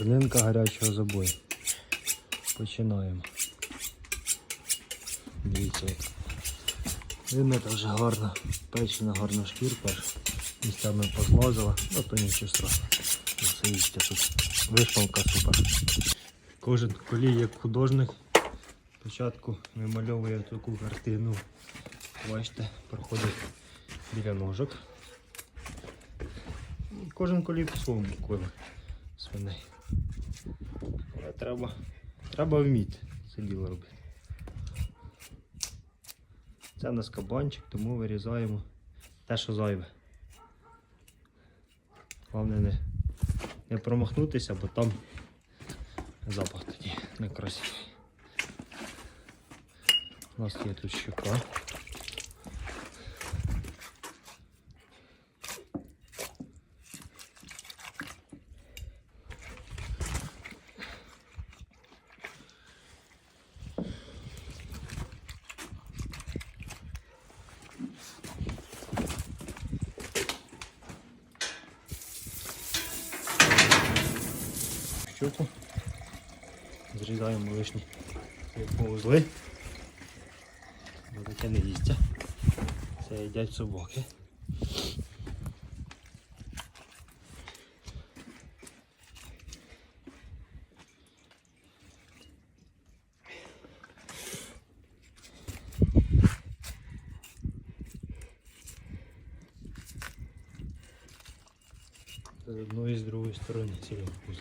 Хвилинка гарячого забою. Починаємо. Дивіться. Видно, вже гарно, печена гарна шкірка, місцями позлазила, ну то нічого страшного. Все їсти тут. Вишпалка супер. Кожен колій як художник. Спочатку вимальовує таку картину. Бачите, проходить біля ножок. Кожен колій по-своєму коле свиней. Треба, треба вміти це діло робити. Це в нас кабанчик, тому вирізаємо те, що зайве. Головне не, не промахнутися, бо там запах тоді некрасивий. У нас є тут щука. Щуку. Зрізаємо лишні повузли. Бо таке не їсться. Це їдять собаки. З одної і з другої сторони цілий вкус.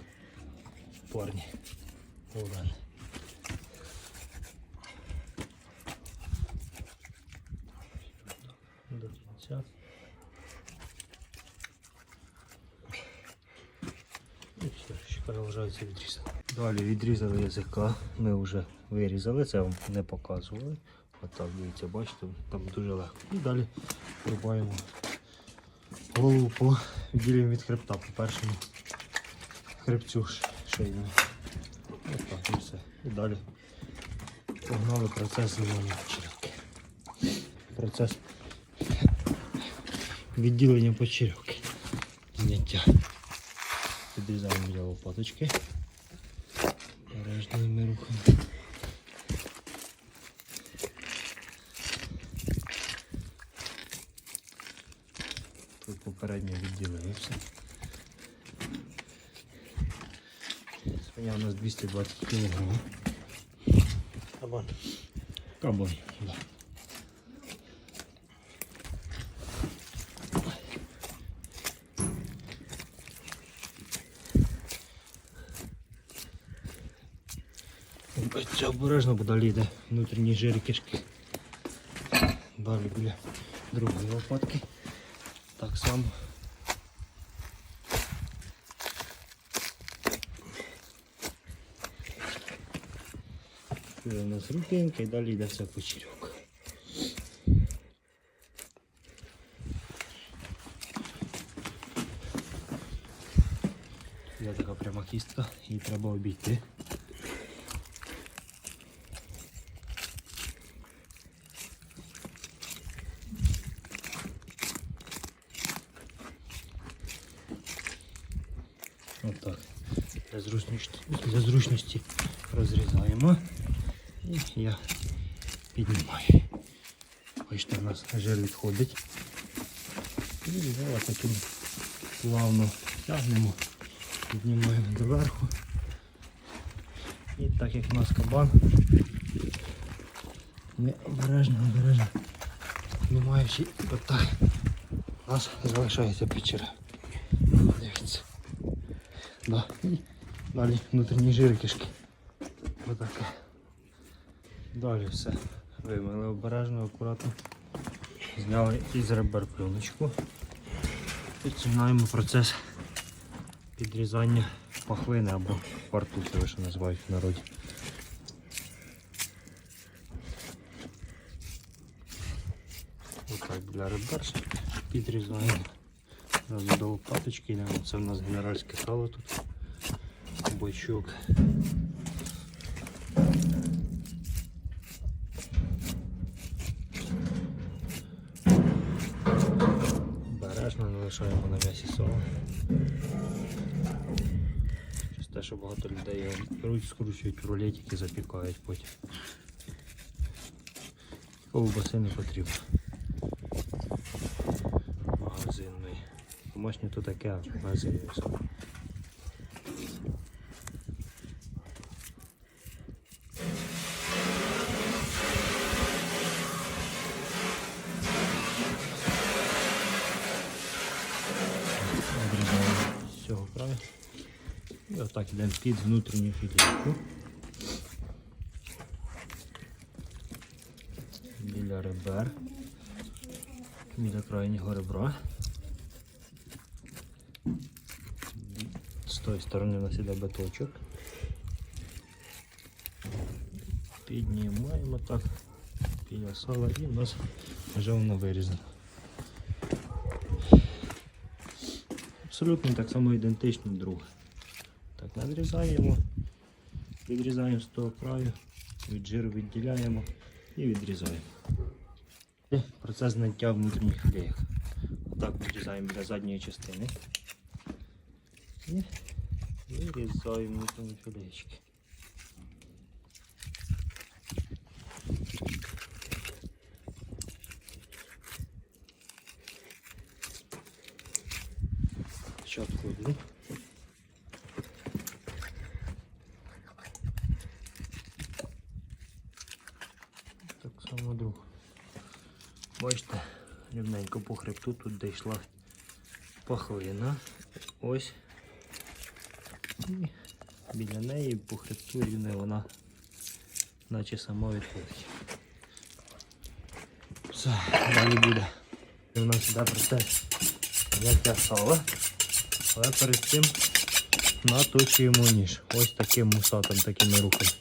До. І все, ще продовжується відрізати. Далі відрізали язика, ми вже вирізали, це вам не показували. Отак, дивіться, бачите, там дуже легко. І далі рубаємо голову по відділюємо від хребта по першому хребцю шийному. Ось так і все. І далі погнали процес знімання почерівки. Процес відділення почерівки. Зняття. Відрізаємо біля лопаточки. Бережними рухами. Тут попередньо відділили все. Свиня у нас 220 кг. Кабан. Кабан, да. Це обережно, бо далі йде внутрішній жир і кишки. Далі біля другої лопатки. Так само. Це у нас рупінка і далі йде вся почерьок. Є така пряма кістка, її треба обійти. Отак. Для зручності, для зручності розрізаємо. І я піднімаю. Бачите, у нас жир відходить. І зараз таким плавно тягнемо, піднімаємо доверху. І так як у нас кабан, ми обережно, обережно знімаючи отак, у нас залишається печера. Да. Далі внутрішні жири кишки. Отаке. Далі все. Вимили обережно, акуратно. Зняли із ребер пленочку. Починаємо процес підрізання пахвини або фартухи, ви що називають в народі. Отак для ребер підрізаємо. Зразу до лопаточки йдемо. Це в нас генеральське сало тут. Бочок. Бережно не лишаємо на м'ясі соло. Часто те, що багато людей беруть, скручують в рулетики, запікають потім. Ковбаси не потрібно. Домашнє то таке, з цього краю. І отак йдемо під внутрішню філійку. Біля ребер. Біля крайнього ребра. З тої сторони у нас іде биточок. Піднімаємо так біля сала і в нас вже воно вирізано. Абсолютно так само ідентично друге. Так, надрізаємо, відрізаємо з того краю, від жиру відділяємо і відрізаємо. І Процес зняття внутрішніх філеїв. Отак відрізаємо біля задньої частини. І вирізаємо внутрішні філеєчки. Спочатку одну. Так само другу. Бачите, рівненько по хребту тут де йшла пахлина. Ось. І біля неї по хребту рівне вона наче сама відходить. Все, далі буде. У нас іде просте зняття сала. Але перед цим наточуємо ніж. Ось таким мусатом, такими рухами.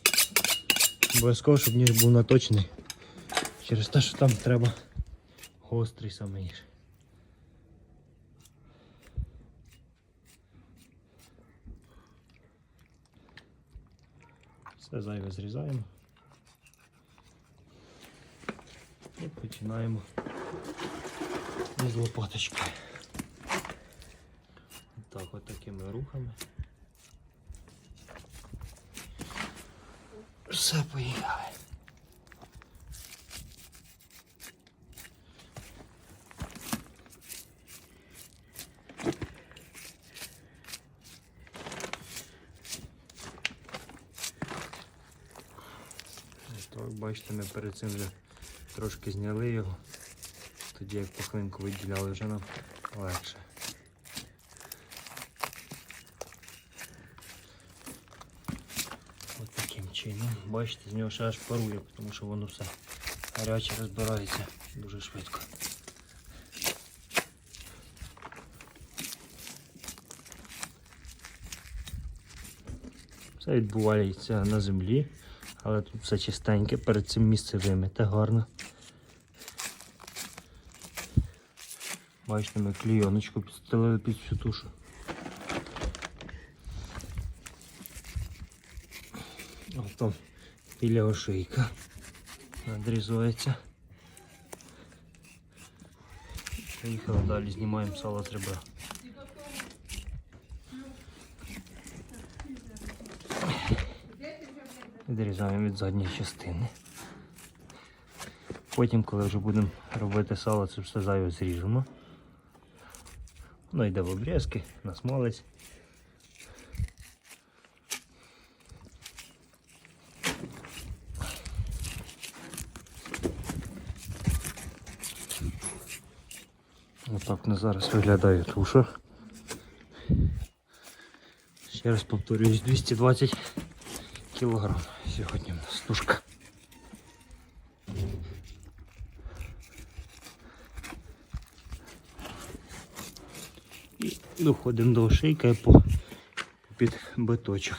Обов'язково, щоб ніж був наточений. Через те, що там треба гострий саме ніж. Все зайве зрізаємо. І починаємо з лопаточки. Так, от такими рухами. Все, поїхали. Так, бачите, ми перед цим вже трошки зняли його. Тоді як пухлинку виділяли вже нам легше. Ось таким чином. Бачите, з нього ще аж парує, тому що воно все гаряче розбирається дуже швидко. Все відбувається на землі, але тут все чистеньке, перед цим місце вимите гарно. Бачите, ми клійоночку підстелили під всю тушу. Ото біля ошийка надрізується. Поїхали далі, знімаємо сало з ребра. Відрізаємо від задньої частини. Потім, коли вже будемо робити сало, це все зайве зріжемо. Воно йде в обрізки, на смалець. Отак на зараз виглядає туша. Ще раз повторююсь, 220 кілограм сьогодні у нас тушка. І доходимо до шийка по під биточок.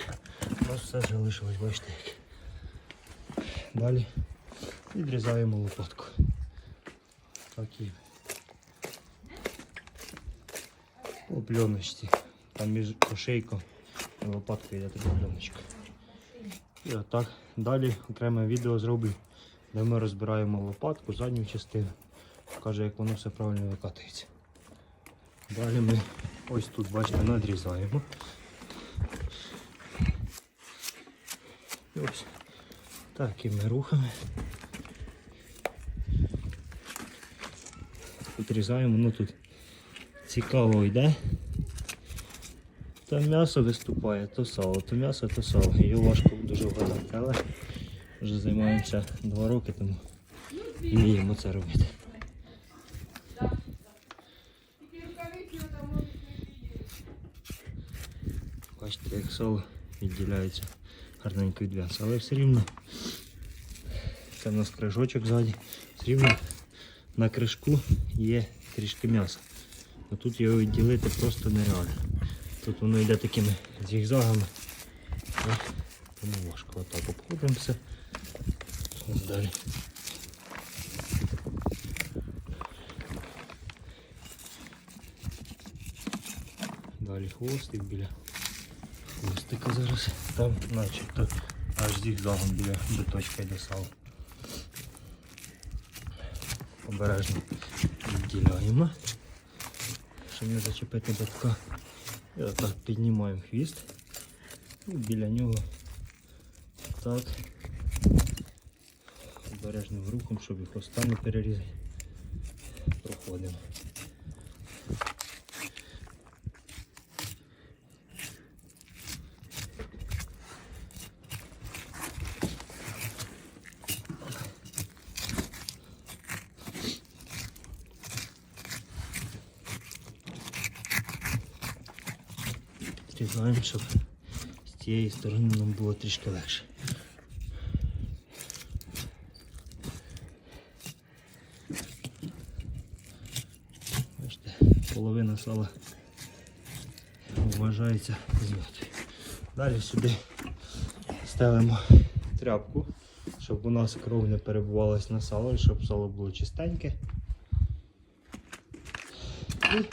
У нас все залишилось, бачите як. Далі відрізаємо лопатку. Так і по пленочці. Там між ошейком і лопаткою йде така пленочка. І отак. Далі окреме відео зроблю, де ми розбираємо лопатку, задню частину. Покажу, як воно все правильно викатується. Далі ми ось тут, бачите, надрізаємо. І ось такими рухами. Відрізаємо, ну тут цікаво йде. Там м'ясо виступає, то сало, то м'ясо, то сало. Його важко дуже але вже займаємося два роки, тому вміємо це робити. Бачите, як сало відділяється гарненько від м'яса, але все рівно це в нас крижочок ззаді, все рівно на кришку є трішки м'яса. А тут його відділити просто нереально. Тут воно йде такими зігзагами. О, Тому важко. Отак обходимося. Ось далі. Далі хвостик біля хвостика зараз. Там начебто аж зігзагом біля биточка йде сало. Обережно відділяємо, щоб не зачепити битка. І отак піднімаємо хвіст. І біля нього так обережним рухом, щоб і хвоста не перерізати. Проходимо. Зрізаємо, щоб цієї сторони нам було трішки легше. Бачите, половина сала вважається знятою. Далі сюди ставимо тряпку, щоб у нас кров не перебувалась на сало, щоб сало було чистеньке. І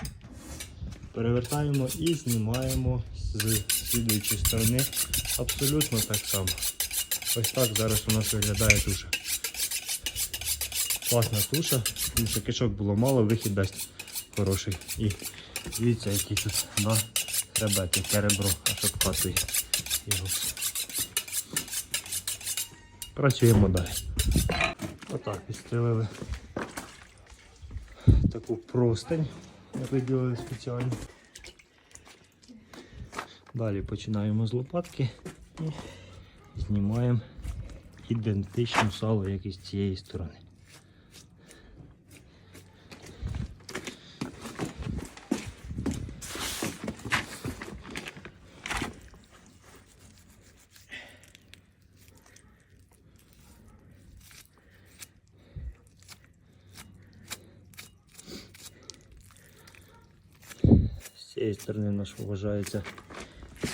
перевертаємо і знімаємо з слідуючої сторони абсолютно так само. Ось так зараз у нас виглядає туша. Класна туша, тому що кишок було мало, вихід дасть хороший. І дивіться, який тут на хребет, яке ребро, аж обкатує його. Працюємо далі. Отак підстрелили таку простень, виділили спеціально. Далі починаємо з лопатки і знімаємо ідентичну сало, як і з цієї сторони. З цієї сторони наш вважається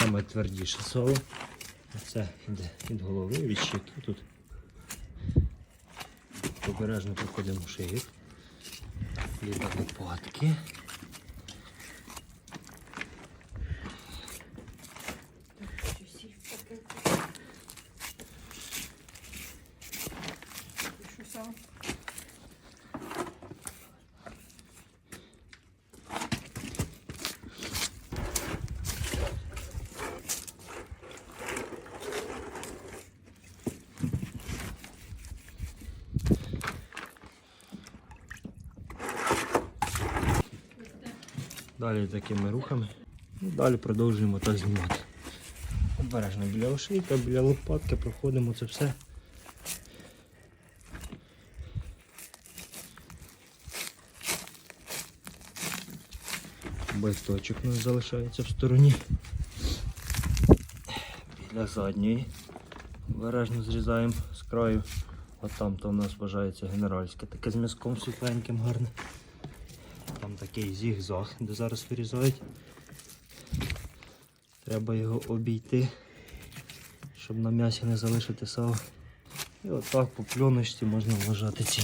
саме твердіше соло. Це йде від голови, від щеки тут. Обережно проходимо шиї, Ліба лопатки. Далі такими рухами. І далі продовжуємо так знімати. Обережно біля ошейка, біля лопатки проходимо це все. Байточок у нас залишається в стороні. Біля задньої. Обережно зрізаємо з краю. А там то у нас вважається генеральське. Таке з м'язком світленьким гарне. Там такий зігзаг, де зараз вирізають. Треба його обійти, щоб на м'ясі не залишити сало. І отак по пльоночці можна вважати ці.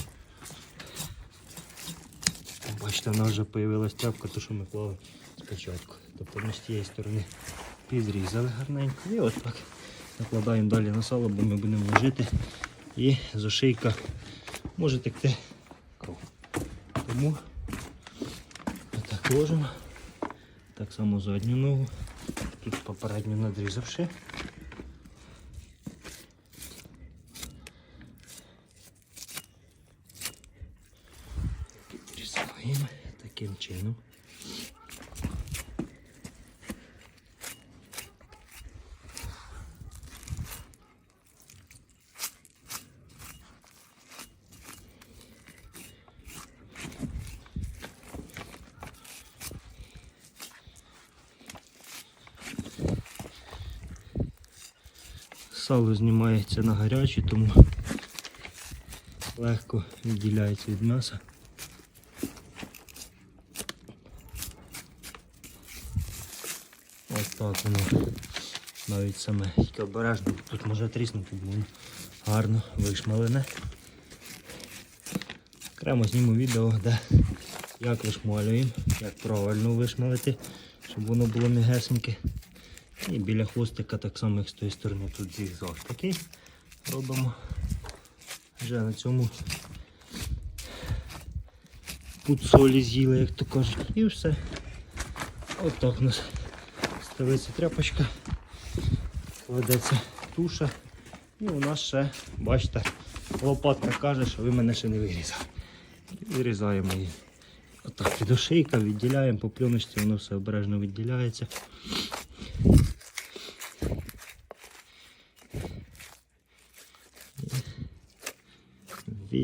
Бачите, в нас вже з'явилась тряпка, то що ми клали спочатку. Тобто ми з тієї сторони підрізали гарненько і отак накладаємо далі на сало, бо ми будемо ложити. І з ошейка може текти кров. Тому кожен. Так само задню ногу. Тут попередню надрізавши. Підрізаємо таким чином. Сало знімається на гарячі, тому легко відділяється від м'яса. Ось так воно навіть саме тільки обережно тут може тріснути, бо воно гарно вишмалене. Окремо зніму відео, де як вишмалюємо, як правильно вишмалити, щоб воно було м'ягесеньке. І біля хвостика так само, як з тої сторони, тут зігзаг такий робимо. Вже на цьому пуд солі з'їли, як то кажуть, і все. Отак у нас ставиться тряпочка, кладеться туша. І у нас ще, бачите, лопатка каже, що ви мене ще не вирізали. Вирізаємо її. Отак від ошейка відділяємо, по пленочці воно все обережно відділяється.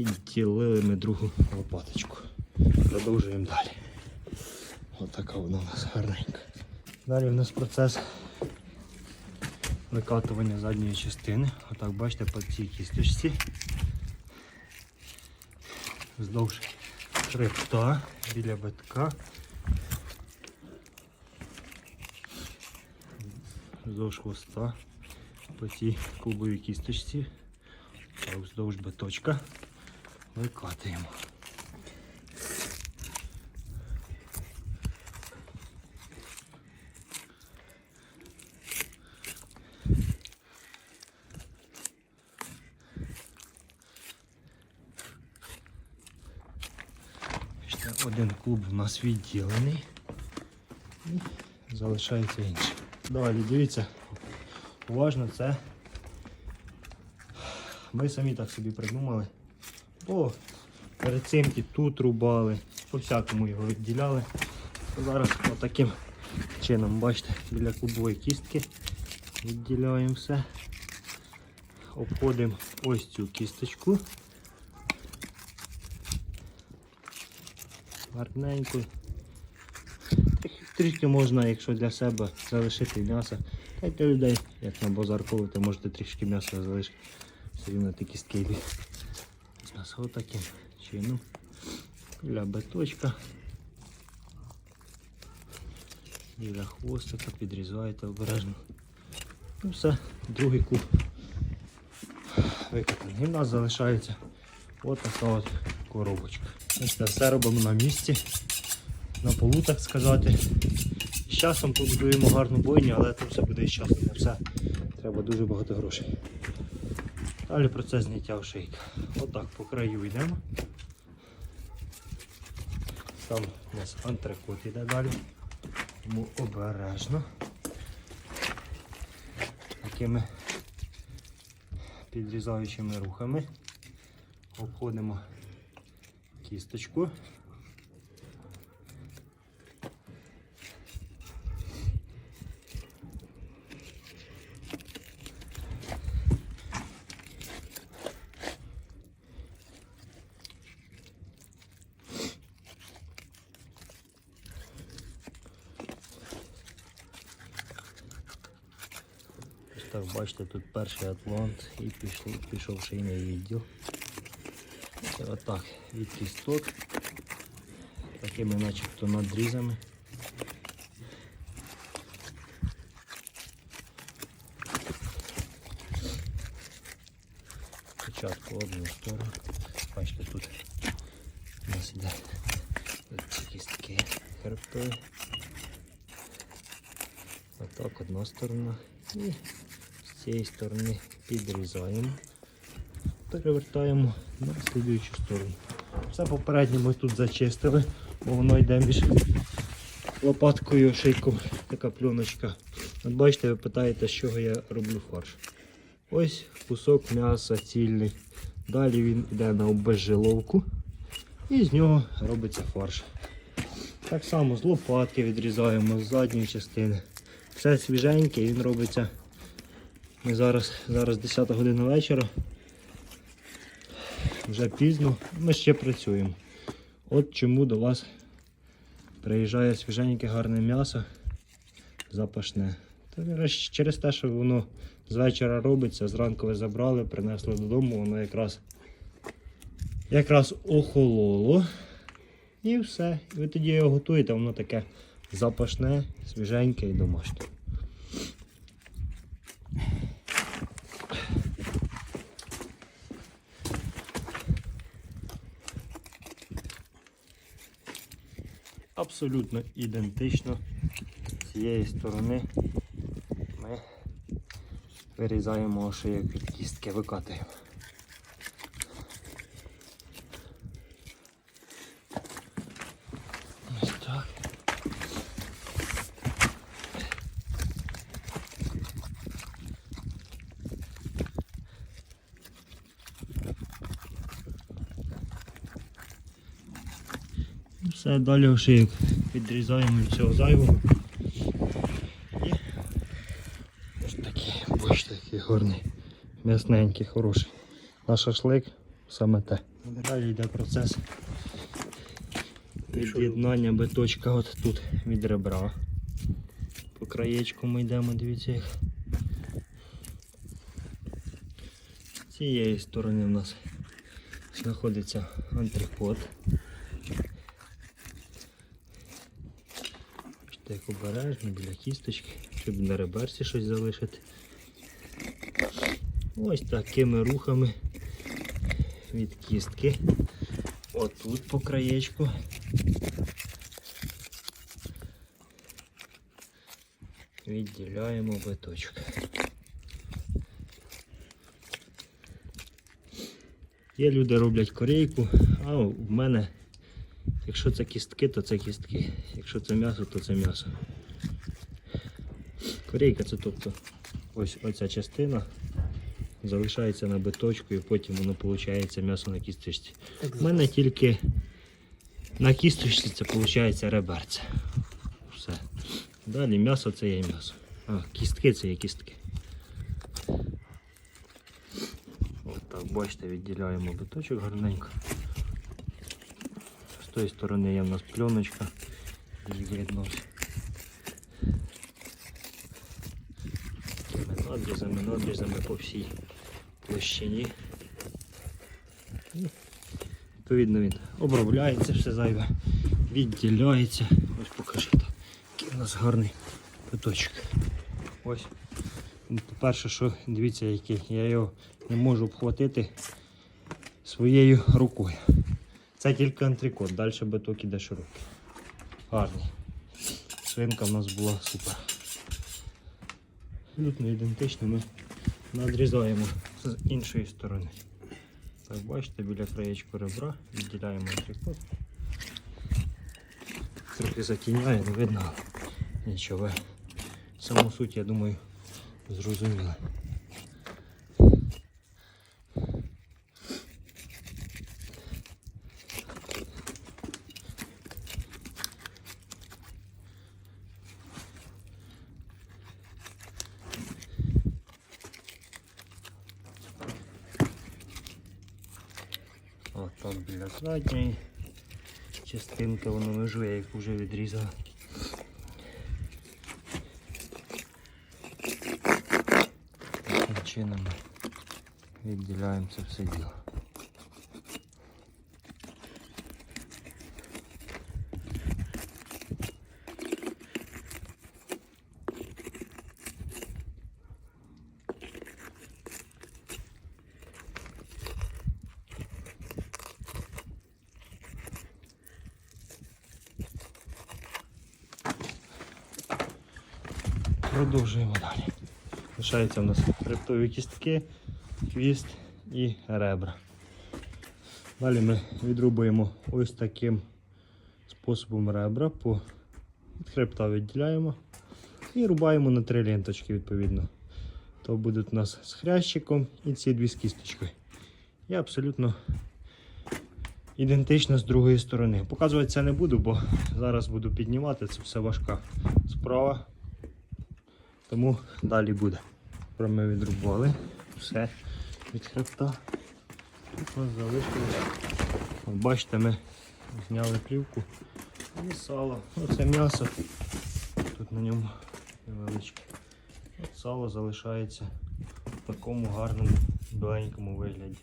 Відділили ми другу лопаточку. Продовжуємо далі. Отака вона у нас гарненька. Далі у нас процес викатування задньої частини. Отак бачите по цій кісточці. Вздовж хребта, біля битка. Вздовж хвоста по цій кубовій кісточці. Вздовж биточка викатуємо. Ще один клуб у нас відділений і залишається інший. Далі дивіться, уважно це ми самі так собі придумали. Бо перед цим тут рубали, по всякому його відділяли. Зараз отаким чином, бачите, біля клубової кістки відділяємо все. Обходимо ось цю кісточку. Гарненько. Трішки можна, якщо для себе залишити м'ясо. Та й для людей, як на базар коли ти можете трішки м'яса залишити. Все рівно ті кістки йдуть. З м'яса отаким чином. Біля биточка. Біля хвостика підрізаєте обережно. Ну все, другий куб викатаний. І в нас залишається от така от коробочка. Ось це все робимо на місці, на полу, так сказати. З часом побудуємо гарну бойню, але це все буде з часом. Все треба дуже багато грошей. Далі процес зняття ошейка. Отак по краю йдемо. Там у нас антрекот йде далі. Тому обережно. Такими підрізаючими рухами обходимо кісточку. Ось так, бачите, тут перший атлант і пішов, пішов шийний відділ. Отак від кісток, такими начебто надрізами. Спочатку одну сторону. Бачите, тут у нас іде кістки хребтові. Отак одна сторона. З цієї сторони підрізаємо, перевертаємо на слідуючу сторону. Все попередньо ми тут зачистили, бо воно йде між лопаткою шийком, така пленочка. От бачите, ви питаєте, з чого я роблю фарш. Ось кусок м'яса цільний. Далі він йде на обезжиловку і з нього робиться фарш. Так само з лопатки відрізаємо, з задньої частини. Все свіженьке, він робиться. Ми зараз, зараз 10 година вечора. Вже пізно, ми ще працюємо. От чому до вас приїжджає свіженьке гарне м'ясо запашне. Через те, що воно з вечора робиться, зранку ви забрали, принесли додому, воно якраз, якраз охололо. І все. І ви тоді його готуєте, воно таке запашне, свіженьке і домашнє. Абсолютно ідентично з цієї сторони ми вирізаємо шиєк від кістки, викатуємо. Далі ошийок відрізаємо від цього зайвого. І ось такий, бачите, який гарний, м'ясненький, хороший. На шашлик саме те. Далі йде процес від'єднання биточка от тут від ребра. По краєчку ми йдемо, дивіться як. З цієї сторони в нас знаходиться антрикот. Як обережно біля кісточки, щоб на реберці щось залишити. Ось такими рухами від кістки. Отут по краєчку. Відділяємо биточок. Є люди роблять корейку, а в мене, якщо це кістки, то це кістки. Якщо це м'ясо, то це м'ясо. Корейка це тобто ось оця частина залишається на биточку і потім воно виходить м'ясо на кісточці. У мене тільки на кісточці це виходить реберце. Все. Далі м'ясо це є м'ясо. А, кістки це є кістки. От так, бачите, відділяємо биточок гарненько. Тої сторони є в нас пленочка. Такими надрізами, надрізами по всій площині. Відповідно він обробляється все зайве, відділяється. Ось покажіть, який у нас гарний питочок. Ось. Ну, По-перше, що дивіться, який я його не можу обхватити своєю рукою. Це тільки антрикот, далі биток іде широкий. Гарний. Свинка в нас була супер. Абсолютно ідентично ми надрізаємо з іншої сторони. Так, бачите, біля краєчку ребра відділяємо антрикот. Трохи затіняє, не видно. Нічого. Саму суть, я думаю, зрозуміли. От там біля задньої частинки воно я їх вже відрізав. Таким чином відділяємо це все діло. Продовжуємо далі. Лишаються у нас хребтові кістки, хвіст і ребра. Далі ми відрубуємо ось таким способом ребра, по від хребта відділяємо і рубаємо на три ленточки відповідно. То будуть у нас з хрящиком і ці дві з кісточкою. І абсолютно ідентично з другої сторони. Показувати це не буду, бо зараз буду піднімати, це все важка справа. Тому далі буде. Про ми відрубали все від хребта. Тут нас залишилось. Бачите, ми зняли плівку і сало. Оце м'ясо. Тут на ньому невеличке. От сало залишається в такому гарному біленькому вигляді.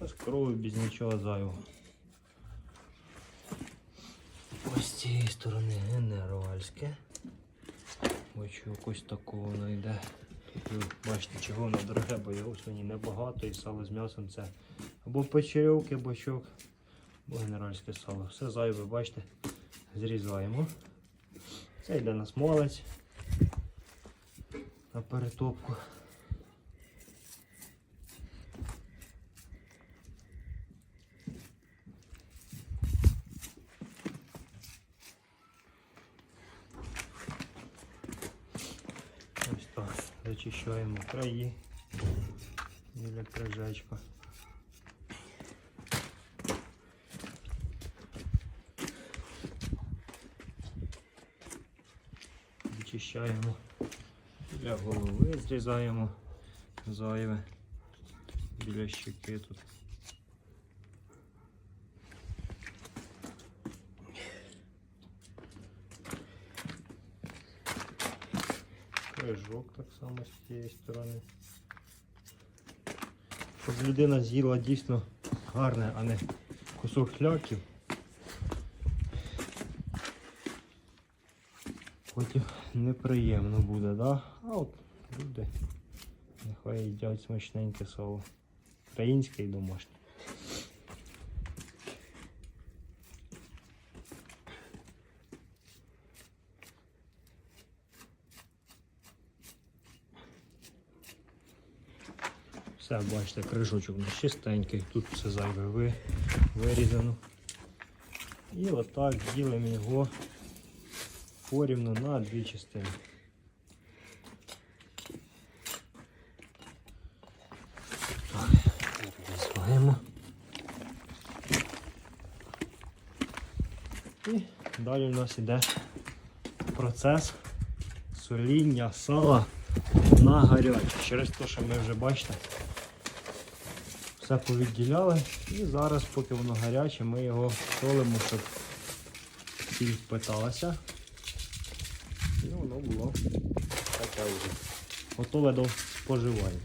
Без крові, без нічого зайвого. Ось з цієї сторони генеральське. Бачу, якось такого знайде. йде. Тут бачите, чого воно дороге, бо його сьогодні небагато і сало з м'ясом це або печерьовки, бочок, або генеральське сало. Все зайве, бачите, зрізаємо. Це йде на смалець на перетопку. Ось зачищаємо краї біля крижечка. Вичищаємо біля голови, зрізаємо зайве біля щеки тут. Крижок так само з цієї сторони. Щоб людина з'їла дійсно гарне, а не кусок хляків. Потім неприємно буде, да? А от люди нехай їдять смачненьке сало. Українське і домашнє. Все, бачите, крижочок у нас чистенький, тут все зайве ви, вирізано. І отак ділимо його порівну на дві частини. І далі у нас іде процес соління сала на гаряче. Через те, що ми вже бачите, все повідділяли. І зараз, поки воно гаряче, ми його солимо, щоб сіль впиталася. І воно було таке вже. Готове до споживання.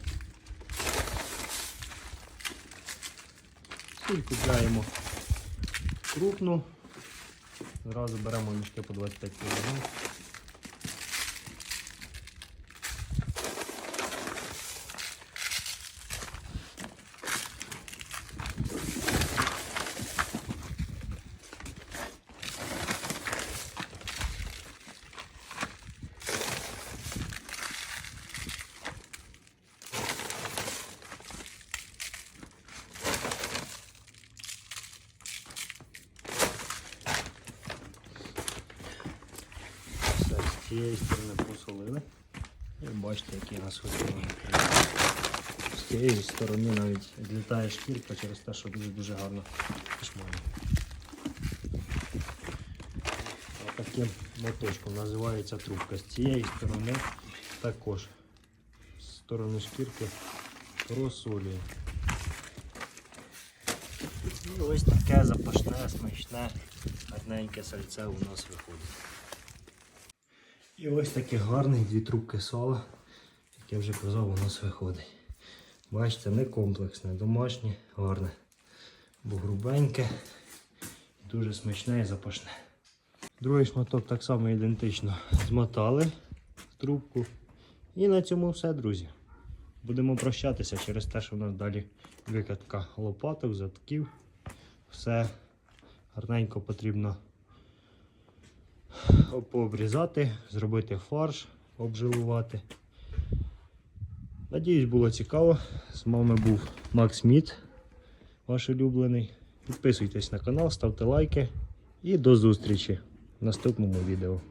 Сіль купляємо крупну. Зразу беремо мішки по 25 кг. Все, з цієї сторони посолили. І бачите, який у нас виходить. З цієї сторони навіть відлітає шкірка через те, що дуже-дуже гарно пішмає. Таким моточком називається трубка. З цієї сторони також з сторони шкірки просолює. І ось таке запашне, смачне, гарненьке сальце у нас виходить. І ось таке гарне дві трубки сала, як я вже казав, у нас виходить. Бачите, не комплексне, домашнє, гарне, бо грубеньке, дуже смачне і запашне. Другий шматок так само ідентично змотали в трубку. І на цьому все, друзі. Будемо прощатися через те, що в нас далі викатка лопаток, затків. Все гарненько потрібно пообрізати, зробити фарш, обжилувати. Надіюсь, було цікаво. З вами був Макс Міт, ваш улюблений. Підписуйтесь на канал, ставте лайки і до зустрічі в наступному відео.